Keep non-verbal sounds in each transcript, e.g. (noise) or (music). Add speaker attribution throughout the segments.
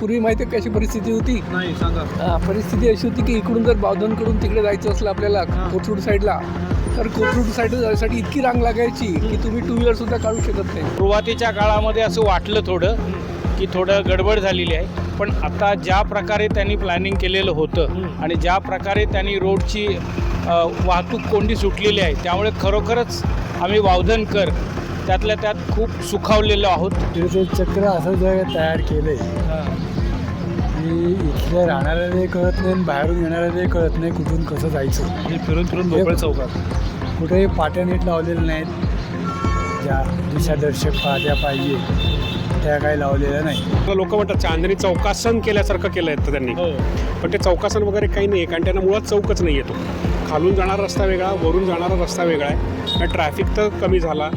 Speaker 1: पूर्वी माहिती आहे कशी परिस्थिती होती?
Speaker 2: नाही सांगा.
Speaker 1: हा, परिस्थिती अशी होती की इकडून जर बावधनकडून तिकडे जायचं असलं आपल्याला कोथरूड साईडला तर कोथरूड साईड जायसाठी इतकी रांग लागायची की तुम्ही टू व्हीलर सुद्धा काढू शकत नाही.
Speaker 3: सुरुवातीच्या काळामध्ये असं वाटलं थोडं की थोडं गडबड झालेली आहे. पण आता ज्या प्रकारे त्यांनी प्लॅनिंग केलेलं होतं आणि ज्या प्रकारे त्यांनी रोडची अ, वाहतूक कोंडी सुटलेली आहे त्यामुळे खरोखरच आम्ही वावधनकर त्यातल्या त्यात खूप सुखावलेलो आहोत.
Speaker 4: चक्र असं जर तयार केलंय की इथल्या राहणाऱ्यालाही कळत नाही आणि बाहेरून येणाऱ्यालाही कळत नाही कुठून कसं जायचं.
Speaker 2: हे फिरून फिरून भोपळे चौकात.
Speaker 4: कुठेही पाट्या नीट लावलेल्या नाहीत. ज्या दिशादर्शक पाहत्या पाहिजे त्या काही लावलेल्या नाही.
Speaker 5: लोक म्हणतात चांदणी चौकासन केल्यासारखं केलं आहे त्यांनी. पण ते चौकासन वगैरे काही नाही आहे कारण त्यांना मुळात चौकच नाही येतो खालून जाणारा रस्ता वेगळा वरून जाणारा रस्ता वेगळा आहे. ट्रॅफिक तर कमी झाला.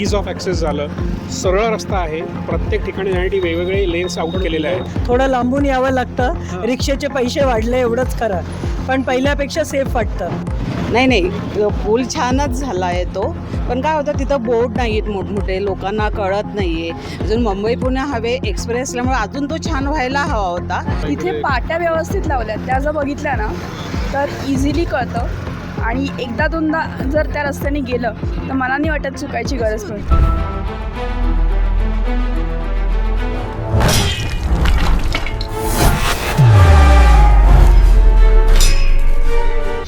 Speaker 5: इज ऑफ ॲक्सेस झालं. सरळ रस्ता आहे. प्रत्येक ठिकाणी जाण्यासाठी वेगवेगळे लेन्स आउट केलेले आहेत.
Speaker 6: थोडं लांबून यावं लागतं. रिक्षेचे पैसे वाढले एवढंच खरं. पण पहिल्यापेक्षा सेफ वाटतं.
Speaker 7: नाही नाही. पूल छानच झाला आहे तो. पण काय होतं तिथं बोर्ड नाही आहेत मोठमोठे. लोकांना कळत नाही आहे अजून मुंबई पुणे हवे एक्सप्रेस असल्यामुळे अजून तो छान व्हायला हवा होता.
Speaker 8: तिथे पाट्या व्यवस्थित लावल्यात. त्या जर बघितल्या ना तर इझिली कळतं. आणि एकदा दोनदा जर त्या रस्त्याने गेलं तर मला नाही वाटत चुकायची गरज पडते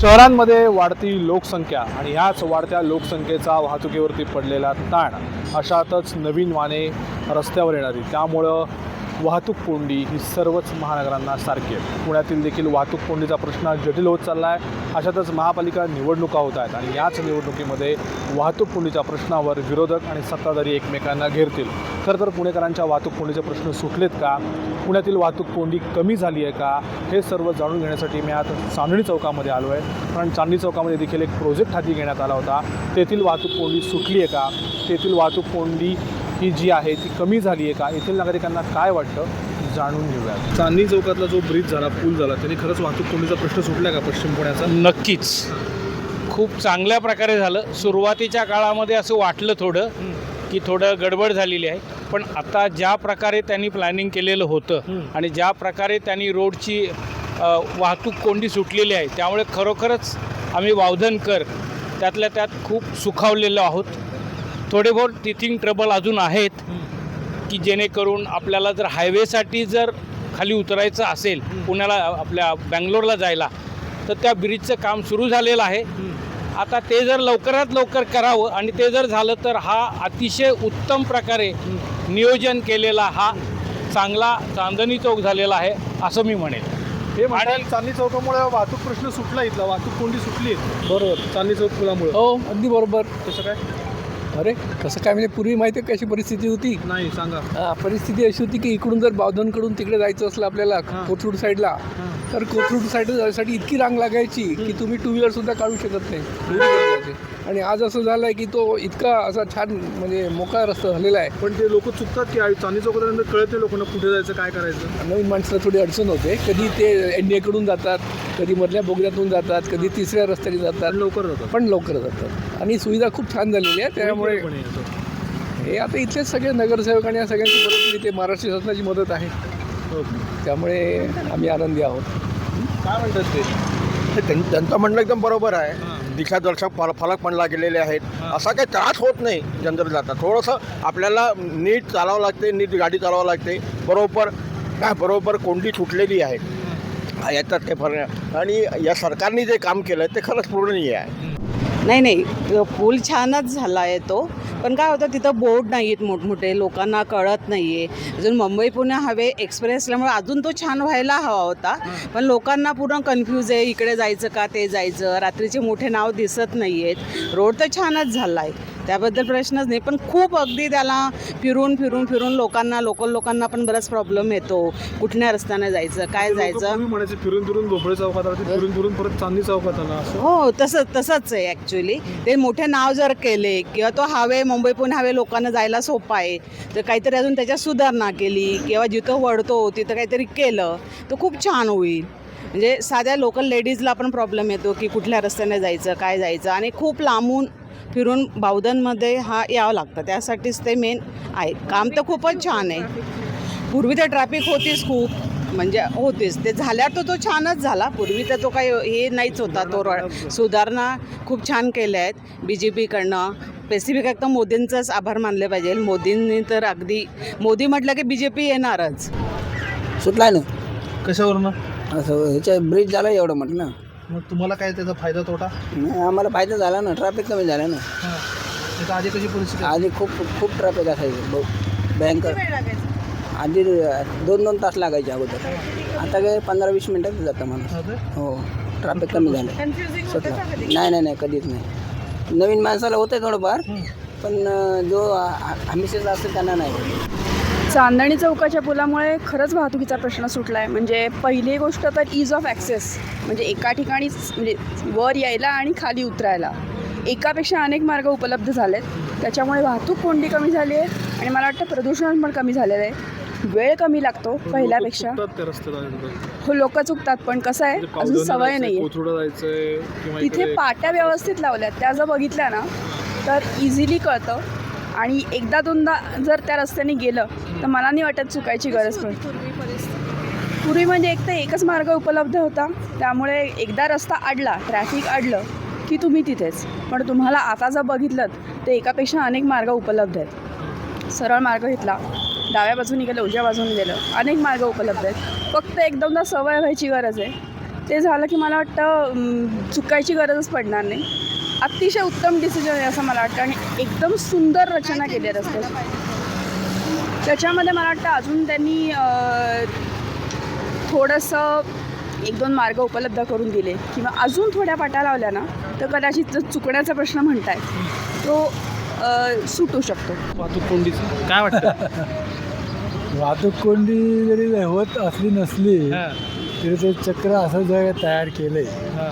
Speaker 2: शहरांमध्ये वाढती लोकसंख्या आणि ह्याच वाढत्या लोकसंख्येचा वाहतुकीवरती पडलेला ताण अशातच नवीन वाहने रस्त्यावर येणारी. त्यामुळं वाहतूक कोंडी ही सर्वच महानगरांना सारखी आहे. पुण्यातील देखील वाहतूक कोंडीचा प्रश्न जटिल होत चालला आहे अशातच महापालिका निवडणुका होत आहेत आणि याच निवडणुकीमध्ये वाहतूक कोंडीच्या प्रश्नावर विरोधक आणि सत्ताधारी एकमेकांना घेरतील. खरं तर पुणेकरांच्या वाहतूक कोंडीचे प्रश्न सुटलेत का? पुण्यातील वाहतूक कोंडी कमी झाली आहे का? हे सर्व जाणून घेण्यासाठी मी आज चांदणी चौकामध्ये आलो आहे. कारण चांदणी चौकामध्ये देखील एक प्रोजेक्ट हाती घेण्यात आला होता. तेथील वाहतूक कोंडी सुटली आहे का? तेथील वाहतूक कोंडी ही जी आहे ती कमी झाली आहे का? येथील नागरिकांना काय वाटतं? जाणून घेऊयात. चांदणी चौकातला जो ब्रिज झाला पूल झाला त्याने खरंच वाहतूक कोंडीचा प्रश्न सुटला का पश्चिम पुण्याचा?
Speaker 3: नक्कीच. खूप चांगल्या प्रकारे झालं. सुरुवातीच्या काळामध्ये असं वाटलं थोडं की थोडं गडबड झालेली आहे. पण आता ज्या प्रकारे त्यांनी प्लॅनिंग केलेलं होतं आणि ज्या प्रकारे त्यांनी रोडची वाहतूक कोंडी सुटलेली आहे त्यामुळे खरोखरच आम्ही वावधनकर त्यातल्या त्यात खूप सुखावलेलो आहोत. थोडे बहुत टिथिंग ट्रबल अजून आहेत की जेणेकरून आपल्याला जर हायवेसाठी जर खाली उतरायचं असेल पुण्याला आपल्या बँगलोरला जायला तर त्या ब्रिजचं काम सुरू झालेलं आहे. आता ते जर लवकरात लवकर करावं आणि ते जर झालं तर हा अतिशय उत्तम प्रकारे नियोजन केलेला हा चांगला चांदणी चौक झालेला आहे असं मी म्हणेन.
Speaker 2: हे म्हणाल चांदणी चौकामुळे वाहतूक प्रश्न सुटला इथला वाहतूक कोंडी सुटली. बरोबर. चांदणी चौक पुलामुळे.
Speaker 1: हो अगदी बरोबर.
Speaker 2: कसं काय?
Speaker 1: अरे कसं काय म्हणजे पूर्वी माहिती आहे कशी परिस्थिती होती?
Speaker 2: नाही सांगा.
Speaker 1: हा, परिस्थिती अशी होती की इकडून जर बावधनकडून तिकडे जायचं असलं आपल्याला कोथरूड साईडला तर कोथरूड साईड जायसाठी इतकी रांग लागायची की तुम्ही टू व्हीलर सुद्धा काढू शकत नाही. आणि आज असं झालं आहे की तो इतका असा छान म्हणजे मोकळा रस्ता झालेला आहे.
Speaker 2: पण ते लोक चुकतात की आई चौकात कळत नाही लोकांना कुठे जायचं काय करायचं.
Speaker 1: नवीन माणसाला थोडी अडचण होते. कधी ते एन डी एकडून जातात कधी मधल्या बोगद्यातून जातात कधी तिसऱ्या रस्त्याने जातात.
Speaker 2: लवकर जातात.
Speaker 1: पण लवकर जातात. आणि सुविधा खूप छान झालेली आहे. त्यामुळे. हे आता इथलेच सगळे नगरसेवक आणि या सगळ्यांची मदत मिळते महाराष्ट्र शासनाची मदत आहे.
Speaker 2: हो.
Speaker 1: त्यामुळे आम्ही आनंदी आहोत.
Speaker 2: काय म्हणतात ते?
Speaker 9: हे त्यां- त्यांचं म्हणणं एकदम बरोबर आहे. दिशादर्शक फल फलक पण लागलेले आहेत. असा काही त्रास होत नाही जनरल जाता. थोडंसं आपल्याला नीट चालावं लागते नीट गाडी चालवावं लागते. बरोबर काय बरोबर कोंडी सुटलेली आहे. हा, याच्यात काही फरक नाही. आणि या सरकारने जे काम केलं ते खरंच पूर्णनीय आहे.
Speaker 7: नाही नाही. पूल छानच झाला आहे तो. पण काय होतं तिथं बोर्ड नाही आहेत मोठमोठे लोकांना कळत नाही आहे अजून मुंबई पुणे हवे एक्सप्रेस असल्यामुळे अजून तो छान व्हायला हवा होता. पण लोकांना पूर्ण कन्फ्यूज आहे इकडे जायचं का ते जायचं. रात्रीचे मोठे नाव दिसत नाही आहेत रोड तर छानच झाला आहे त्याबद्दल प्रश्नच नाही पण खूप अगदी त्याला फिरून फिरून फिरून लोकांना लोकल लोकांना पण बराच प्रॉब्लेम येतो. कुठल्या रस्त्याने जायचं काय जायचं?
Speaker 2: म्हणायचे फिरून फिरून भोपळे चौकात आला फिरून फिरून परत चांदणी चौकात आला
Speaker 7: हो तसंच तसंच आहे ॲक्च्युली ते मोठे नाव जर केले किंवा तो हवे मुंबई पुणे हवे लोकांना जायला सोपा आहे तर काहीतरी अजून त्याच्यात सुधारणा केली किंवा जिथं वळतो तिथं काहीतरी केलं तर खूप छान होईल. म्हणजे साध्या लोकल लेडीजला पण प्रॉब्लेम येतो की कुठल्या रस्त्याने जायचं काय जायचं आणि खूप लांबून फिरून बावधनमध्ये हा यावं लागतं. त्यासाठीच ते मेन आहे काम तर खूपच छान आहे. पूर्वी तर ट्रॅफिक होतीच खूप. म्हणजे होतीच. ते झाल्यावर तर तो छानच झाला. पूर्वी तर तो काही हे नाहीच होता. तो र- सुधारणा खूप छान केल्या आहेत. बी जे पीकडनं स्पेसिफिक एकदम मोदींचंच आभार मानले पाहिजे. मोदींनी तर अगदी मोदी म्हटलं की बी जे पी येणारच.
Speaker 10: सुटलाय ना?
Speaker 2: कशावरनं?
Speaker 10: असं ह्याच्या ब्रिज झाला एवढं म्हटलं ना.
Speaker 2: मग तुम्हाला काय त्याचा फायदा तोटा?
Speaker 10: नाही, आम्हाला फायदा झाला ना ट्रॅफिक कमी झाला ना.
Speaker 2: त्याचा आधी कशी परिस्थिती
Speaker 10: आधी खूप खूप ट्रॅफिक असायचं बहु- भयंकर. आधी दोन दोन तास लागायचे अगोदर. आता काय पंधरा वीस मिनटात जातं माणूस. हो ट्रॅफिक कमी झालं. नाही नाही नाही कधीच नाही. नवीन माणसाला होतं थोडंफार पण अं, जो हमेशा असेल त्यांना नाही.
Speaker 8: चांदणी चौकाच्या पुलामुळे खरंच वाहतुकीचा प्रश्न सुटला आहे म्हणजे पहिली गोष्ट तर इज ऑफ ॲक्सेस म्हणजे एका ठिकाणीच म्हणजे वर यायला आणि खाली उतरायला. एकापेक्षा अनेक मार्ग उपलब्ध झालेत. त्याच्यामुळे वाहतूक कोंडी कमी झाली आहे आणि मला वाटतं प्रदूषण पण कमी झालेलं आहे. वेळ कमी लागतो पहिल्यापेक्षा. हो लोक चुकतात पण कसं आहे अजून सवय नाही तिथे पाट्या व्यवस्थित लावल्यात. त्या जर बघितल्या ना तर इझिली कळतं. आणि एकदा दोनदा जर त्या रस्त्याने गेलं तर मला नाही वाटत चुकायची गरज पडते पूर्वी म्हणजे एक तर एकच मार्ग उपलब्ध होता. त्यामुळे एकदा रस्ता अडला ट्रॅफिक अडलं की तुम्ही तिथेच. पण तुम्हाला आता जर बघितलं तर एकापेक्षा अनेक मार्ग उपलब्ध आहेत. सरळ मार्ग घेतला डाव्या बाजूने गेलं उजव्या बाजूने गेलं अनेक मार्ग उपलब्ध आहेत. फक्त एकदमदा सवय व्हायची गरज आहे. ते झालं की मला वाटतं चुकायची गरजच पडणार नाही. अतिशय उत्तम डिसिजन आहे असं मला वाटतं. आणि एकदम सुंदर रचना केली आहे रस्त्याची. त्याच्यामध्ये मला वाटतं अजून त्यांनी थोडंसं एक दोन मार्ग उपलब्ध करून दिले. किंवा अजून थोड्या पाट्या लावल्या ना तर कदाचित चुकण्याचा प्रश्न म्हणताय तो सुटू शकतो.
Speaker 2: वाहतूक कोंडीचं? काय वाटतं? (laughs)
Speaker 4: वाहतूक कोंडी जरी होत असली नसली तरी ते चक्र असं जग तयार केलं आहे
Speaker 2: हां.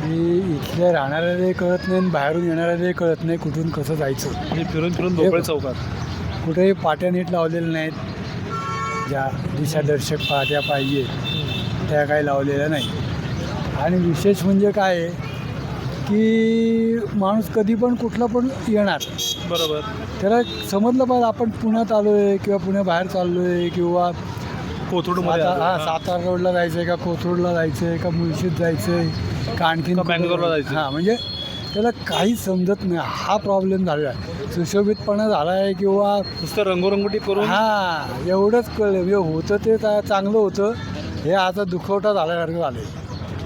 Speaker 4: की इथल्या राहणाऱ्यालाही कळत नाही आणि बाहेरून येणाऱ्यालाही कळत नाही कुठून कसं जायचं.
Speaker 2: म्हणजे फिरून फिरून चौकात.
Speaker 4: कुठेही पाट्या नीट लावलेल्या नाहीत. ज्या दिशादर्शक पाट्या पाहिजे त्या काही लावलेल्या नाही. आणि विशेष म्हणजे काय आहे की माणूस कधी पण कुठला पण येणार.
Speaker 2: बरोबर.
Speaker 4: त्याला समजलं पाहिजे आपण पुण्यात आलो आहे किंवा पुण्याबाहेर चाललो आहे किंवा
Speaker 2: कोथरूडमध्ये.
Speaker 4: हा सातारा रोडला जायचं आहे का कोथरूडला जायचं आहे का मुळशीत जायचं आहे का कुठं
Speaker 2: बँगलोरला जायचं?
Speaker 4: हां म्हणजे त्याला काहीच समजत नाही. हा प्रॉब्लेम झालेला आहे. सुशोभितपणा झाला आहे किंवा
Speaker 2: नुसतं रंगोरंगोटी करून?
Speaker 4: हां एवढंच कळलं. म्हणजे होतं ते चा- चांगलं होतं. हे आता दुखवटा झाल्यासारखं झालं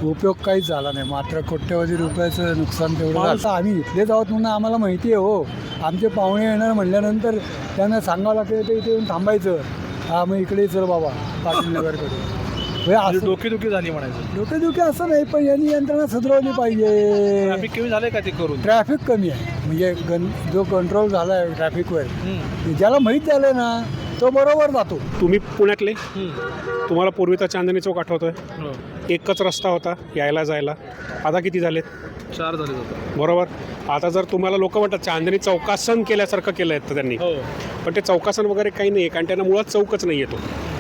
Speaker 4: उपयोग काहीच झाला नाही. मात्र कोट्यवधी रुपयाचं नुकसान तेवढं झालं. आता आम्ही इथलेच आहोत म्हणून आम्हाला माहिती आहे हो. आमचे पाहुणे येणार म्हणल्यानंतर त्यांना सांगावं लागतं ते इथे येऊन थांबायचं. हा मग इकडे चल बाबा. पाटील नगरकडे. म्हणजे
Speaker 2: म्हणजे
Speaker 4: असं
Speaker 2: डोकेदुखी झाली म्हणायचं.
Speaker 4: डोकेदुखी असं नाही पण यांनी यंत्रणा सुधारवली पाहिजे.
Speaker 2: ट्रॅफिक कमी झालंय का ते करून?
Speaker 4: ट्रॅफिक कमी आहे. म्हणजे गन जो कंट्रोल झाला आहे ट्रॅफिकवर
Speaker 2: हम्म.
Speaker 4: ज्याला माहीत झालं ना तो बरोबर जातो.
Speaker 5: तुम्ही पुण्यातले?
Speaker 2: हम्म.
Speaker 5: तुम्हाला पूर्वीचा चांदणी चौक आठवतोय?
Speaker 2: हो.
Speaker 5: एकच रस्ता होता यायला जायला. आता किती झालेत?
Speaker 2: चार झाले होते.
Speaker 5: बरोबर? आता जर तुम्हाला लोक म्हणतात चांदणी चौकासन केल्यासारखं केलं आहे त्यांनी.
Speaker 2: हो.
Speaker 5: पण ते चौकासन वगैरे काही नाही आहे कारण त्यांना मुळात चौकच नाही येतो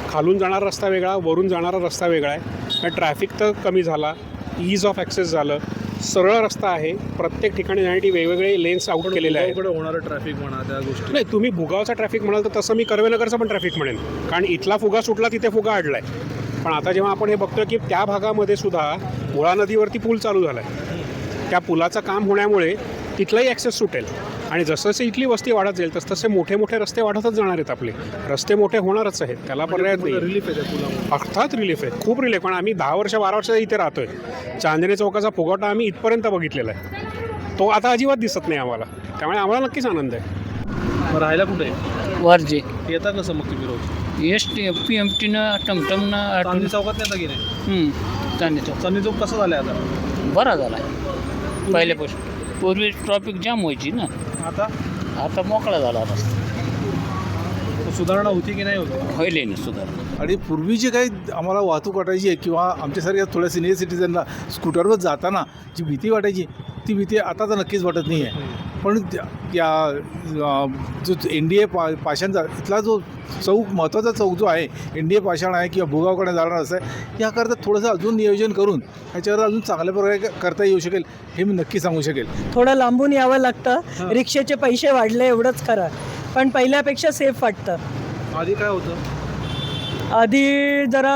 Speaker 5: खालून जाणारा रस्ता वेगळा वरून जाणारा रस्ता वेगळा आहे. ट्रॅफिक तर कमी झाला इज ऑफ ॲक्सेस झालं. सरळ रस्ता आहे. प्रत्येक ठिकाणी जाण्यासाठी वेगवेगळे लेन्स आउट केलेले आहेत.
Speaker 2: भुगावकडे होणारं ट्रॅफिक म्हणा त्या गोष्टी.
Speaker 5: नाही तुम्ही भुगावचा ट्रॅफिक म्हणाल तर तसं मी कर्वेनगरचं पण ट्रॅफिक म्हणेन. कारण इथला फुगा सुटला तिथे फुगा अडलाय पण आता जेव्हा आपण हे बघतोय की त्या भागामध्ये सुद्धा मुळा नदीवरती पूल चालू झाला आहे त्या पुलाचं काम होण्यामुळे तिथलाही ॲक्सेस सुटेल. आणि जसं जसं इथली वस्ती वाढत जाईल तसं तसे मोठे मोठे रस्ते वाढतच जाणार आहेत आपले. रस्ते मोठे होणारच आहेत त्याला पर्याय नाही
Speaker 2: रिलीफ आहे
Speaker 5: अर्थात रिलीफ आहे. खूप रिलीफ पण आम्ही दहा वर्ष बारा वर्ष इथे राहतोय. चांदणी चौकाचा फुगवटा आम्ही इथपर्यंत बघितलेला आहे. तो आता अजिबात दिसत नाही आम्हाला. त्यामुळे आम्हाला नक्कीच आनंद आहे.
Speaker 2: राहायला कुठे? आहे?
Speaker 11: वरजे.
Speaker 2: येतात कसं मग तुम्ही रोज?
Speaker 11: एस टी पी एम टीनं टमटमनं
Speaker 2: चांदणी चौकात नेता की नाही
Speaker 11: चांदी चौक.
Speaker 2: चांदणी चौक कसं झालंय आता?
Speaker 11: बरा झाला पहिल्यापासून. पूर्वी ट्रॉफिक जाम व्हायची ना.
Speaker 2: आता?
Speaker 11: आता मोकळा झाला रस्ता
Speaker 2: सुधारणा होती की नाही होती?
Speaker 11: व्हायले नाही सुधारणा.
Speaker 12: आणि पूर्वी जे काही आम्हाला वाहतूक वाटायची आहे किंवा आमच्यासारख्या थोड्या सिनियर सिटीजनला स्कूटरवर जाताना जी भीती वाटायची ती भीती आता तर नक्कीच वाटत नाही आहे पण त्या जो एन डी ए पा पाषाणचा इथला जो चौक महत्त्वाचा चौक जो आहे एन डी ए पाषाण आहे किंवा भुगावकडे जाणार असं आहे याकरता थोडंसं अजून नियोजन करून ह्याच्यावर अजून चांगल्या प्रकारे करता येऊ शकेल हे मी नक्की सांगू शकेल.
Speaker 6: थोडं लांबून यावं लागतं. रिक्षेचे पैसे वाढले एवढंच खरं. पण पहिल्यापेक्षा सेफ वाटतं.
Speaker 2: आधी काय होतं?
Speaker 6: आधी जरा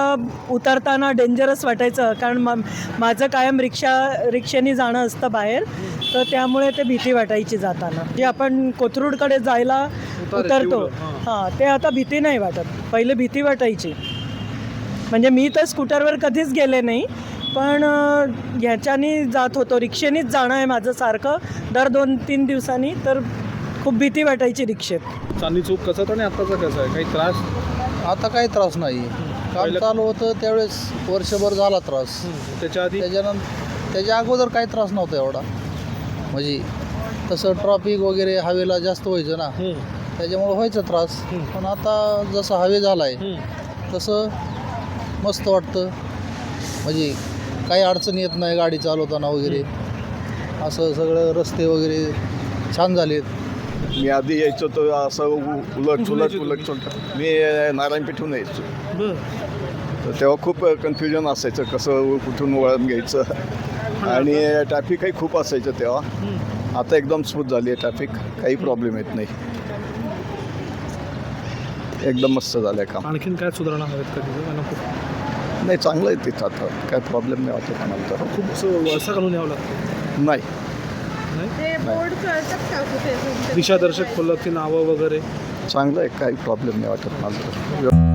Speaker 6: उतरताना डेंजरस वाटायचं कारण मा माझं कायम रिक्षा रिक्षेने जाणं असतं बाहेर. तर त्यामुळे ते भीती वाटायची जाताना. जे आपण कोथरूडकडे जायला उतरतो हां. ते आता भीती नाही वाटत. पहिले भीती वाटायची. म्हणजे मी तर स्कूटरवर कधीच गेले नाही पण ह्याच्यानी जात होतो रिक्षेनीच जाणं आहे माझं सारखं. दर दोन तीन दिवसांनी तर खूप भीती वाटायची रिक्षेत.
Speaker 2: चांदणी चौक कसं आणि आत्ताचं कसं आहे? काही त्रास
Speaker 13: आता काही त्रास नाही. काम
Speaker 2: पहिलं-
Speaker 13: चालू होतं त्यावेळेस वर्षभर झाला त्रास.
Speaker 2: त्याच्या आधी?
Speaker 13: त्याच्यानंतर त्याच्या अगोदर काही त्रास नव्हता एवढा. म्हणजे तसं ट्रॉफिक वगैरे हवेला जास्त व्हायचं ना. त्याच्यामुळे व्हायचं त्रास. पण आता जसं हवे झाला आहे तसं मस्त वाटतं. म्हणजे काही अडचण येत नाही गाडी चालवताना वगैरे. असं सगळं रस्ते वगैरे छान झालेत.
Speaker 9: मी आधी यायचो तर असं उलट उलट उलट उलट मी नारायण पेठून यायचो. तर तेव्हा खूप कन्फ्युजन असायचं कसं कुठून वळण घ्यायचं. आणि ट्रॅफिकही खूप असायचं तेव्हा. आता एकदम स्मूथ झाली आहे ट्रॅफिक काही प्रॉब्लेम येत नाही. एकदम मस्त झालं आहे काम.
Speaker 2: आणखीन काय सुधारणा हव्यात
Speaker 9: नाही चांगलं आहे तिथं आता. काय प्रॉब्लेम नाही वाटत आम्हाला
Speaker 2: खूप असं घालून यावं लागतं.
Speaker 9: नाही.
Speaker 2: दिशादर्शक फुलं ती नावं वगैरे?
Speaker 9: चांगलं आहे काही प्रॉब्लेम नाही वाटत मला तर